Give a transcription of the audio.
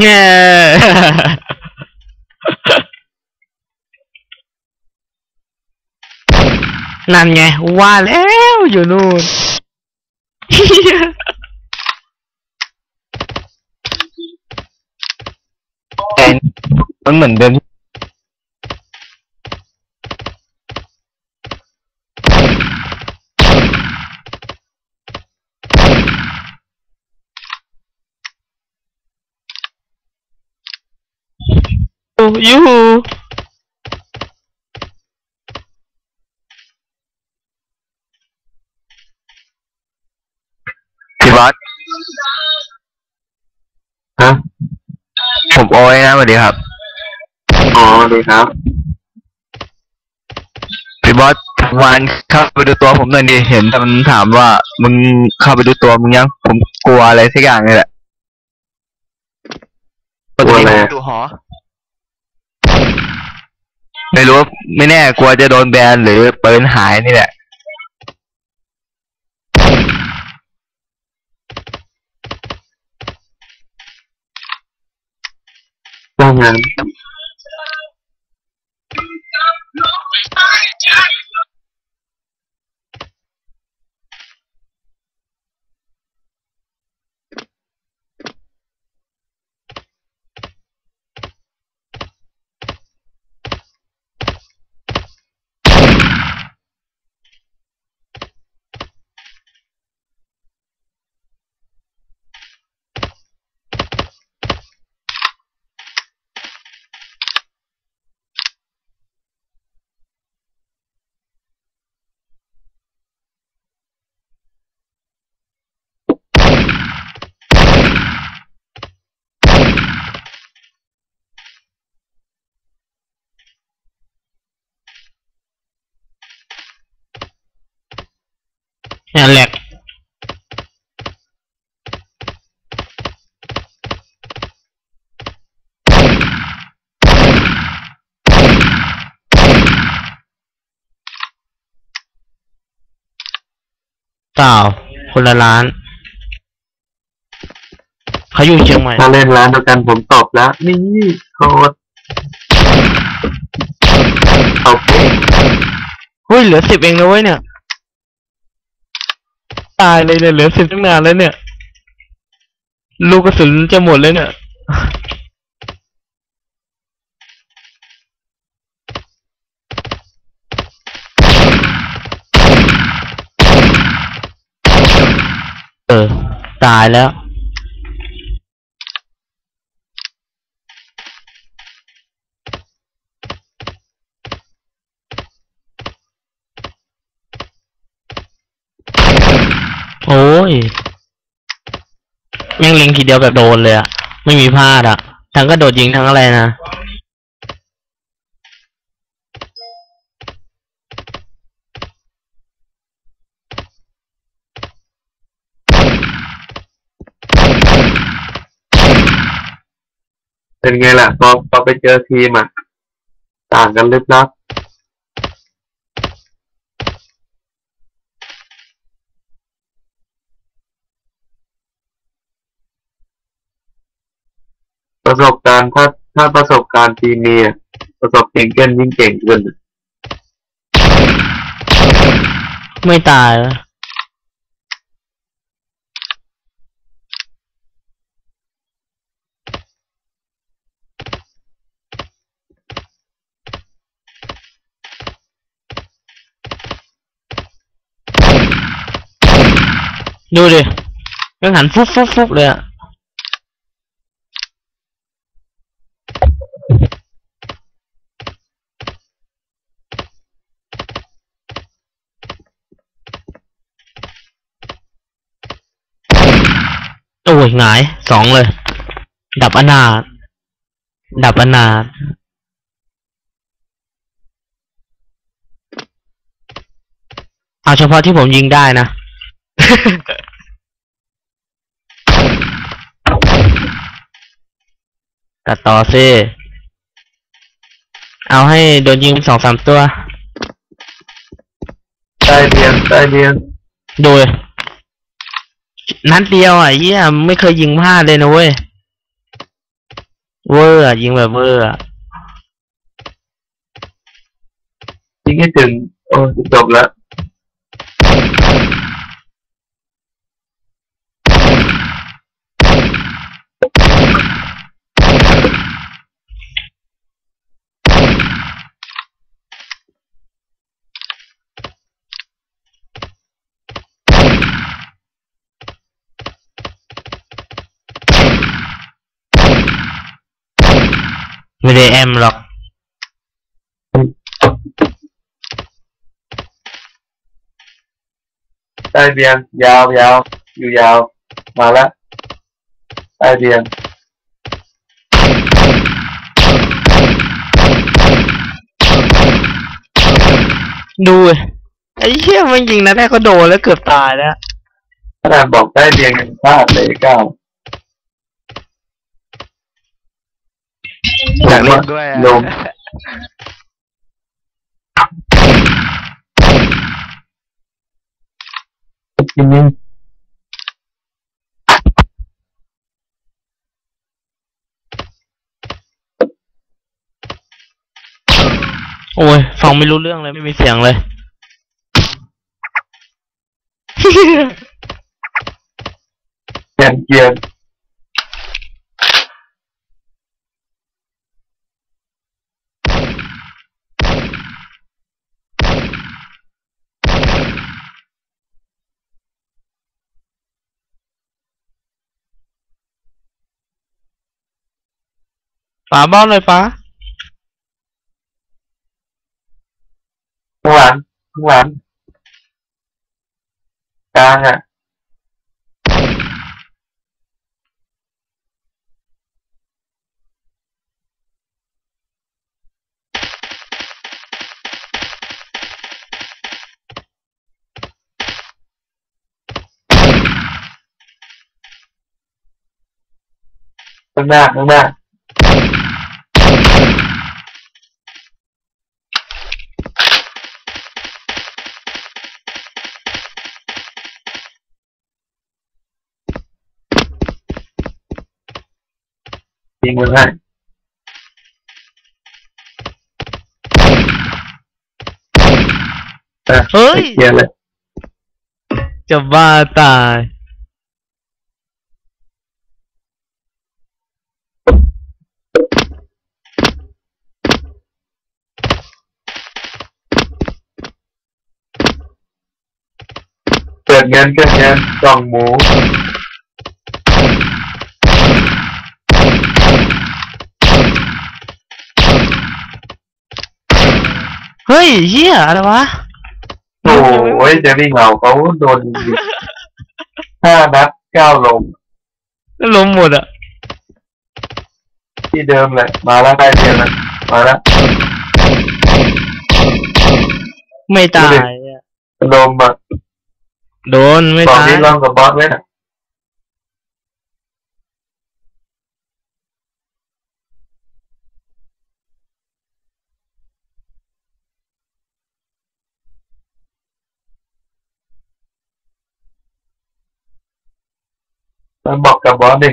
เงนั่นไง ว่าแล้วอยู่นู่นแต่มันเหมือนเดิม ยูหูพี่บอสฮะผมโอ้ยนะสวัสดีครับอ๋อดีครับพี่บอสวันเข้าไปดูตัวผมหน่อยดิเห็นแต่มันถามว่า มึงเข้าไปดูตัวมึงยัง ผมกลัวอะไรสักอย่างนี่แหละกลัวอะไร ดูหอ ไม่รู้ไม่แน่กลัวจะโดนแบนหรือปืนหายนี่แหละว่างงาน เนี่ยแหลกเปล่าคนละร้าน เขาอยู่เชียงใหม่ ถ้าเล่นร้านเดียวกันผมตอบแล้ว นี่โคตรเอาไปเฮ้ยเหลือสิบเองนะเว้ยเนี่ย ตายเลยเนี่ยเหลือสิบตั้งนานแล้วเนี่ย ลูกกระสุนจะหมดเลยเนี่ย เออ ตายแล้ว โอ้ ยแม่งเล็งทีเดียวแบบโดนเลยอะไม่มีพลาดอะทั้งกระโดดยิงทั้งอะไรนะเป็นไงล่ะพอพอไปเจอทีมอะ ต่างกันลึกลับ ประสบการณ์ถ้าถ้าประสบการณ์ทีมีประสบเก่งเกินยิ่งเก่งขึ้นไม่ตายดูดิยังหันฟุบฟุบฟุบเลยอะ โอ้ยหงายสองเลย ดับอนาถดับอนาถเอาเฉพาะที่ผมยิงได้นะ ตัดต่อซิเอาให้โดนยิงสองสามตัว ใต้เรียนใต้เรียนดูเลย นัดเดียวอะเฮียไม่เคยยิงพลาดเลยนะเว้ย เวอร์ยิงแบบเวอร์ยิงให้ถึง โอ้จบแล้ว ไม่ได้แอมหรอกใต้เบียงยาวยาวอยู่ยาว มาแล้วใต้เบียงดูเว้ยไอ้เชี่ยมันยิงนะแรกก็โดนแล้วเกือบตายแล้วขนาดบอกใต้เบียงยังพลาดเลยเก้า อยากเล่นด้วยอะลมจริงโอ้ย ฟังไม่รู้เรื่องเลย ไม่มีเสียงเลย เกียนเกียนป๋าบ้านเลยป๋าข้างหลังข้างหลังกลางอะข้างหน้าข้างหน้ายิง มันให้อะเฮ้ยเคลียร์ เลยจะบ้าตายเกิดเงิน เกิดเงินกล่องหมูเฮ้ยเฮียอะไรวะ โอ้ยเจมี่เหงาเขาโดนยิงห้านัดเก้าลงแล้วล้มหมดอะที่เดิมแหละมาแล้วได้เดียวแล้วมาแล้วไม่ตายอะลมอะโดนไม่กล่องตาย นี้ลองกับบอสไว้นะ มันบอกกับบอสดิ